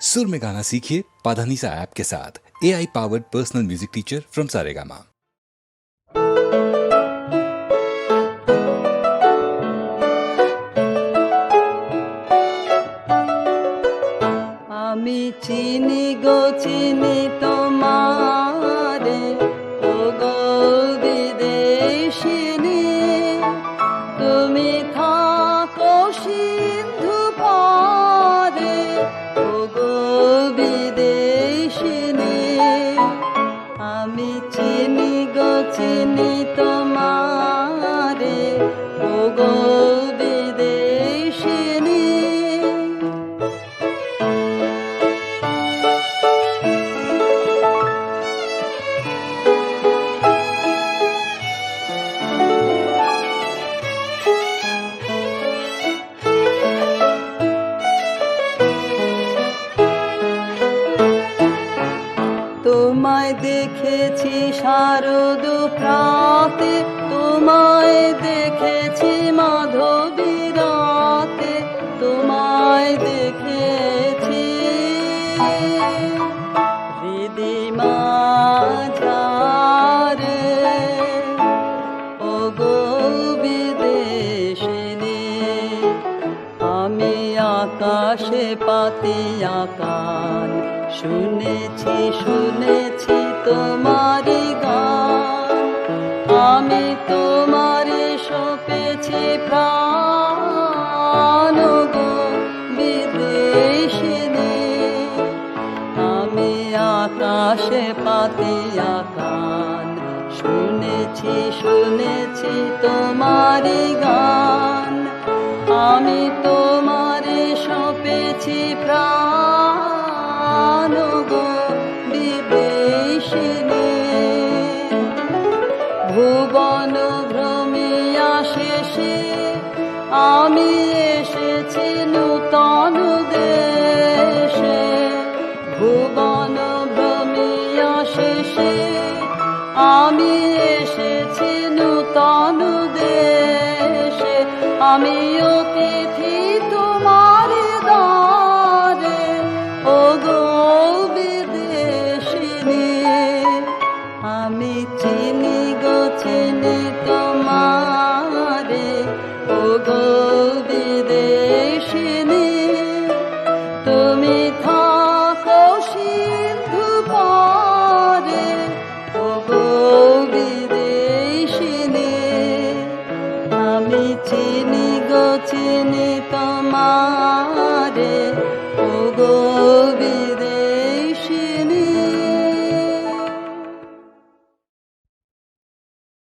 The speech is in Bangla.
सुर में गाना सीखिए पाधानीसा ऐप के साथ A I powered personal music teacher from Saregama আমি চিনি গো চিনি তোমারে ও গো বিদেশিনী তুমি চিনি গো চিনি তোমারে ও গো তোমায় দেখেছি শারদ প্রাতে তোমায় দেখেছি মাধবী রাতে তোমায় দেখেছি। হৃদিমা আকাশে পাতিয়া কান শুনেছি শুনেছি তোমারি গান। আমি তোমারে সপেছি প্রাণ গো বিদেশিনী। আমি আকাশে পাতিয়া কান শুনেছি শুনেছি তোমারি গান। আমি তোমারে বিবেশিনী ভুবন ভ্রমিয়া শেষে আমি এসেছি নূতন দেশে। ভুবন ভ্রমিয়া শেষে আমি এসেছি নূতন দেশে। আমি অতি তুমি থাকো সিন্ধু চিনি গো চিনি তোমার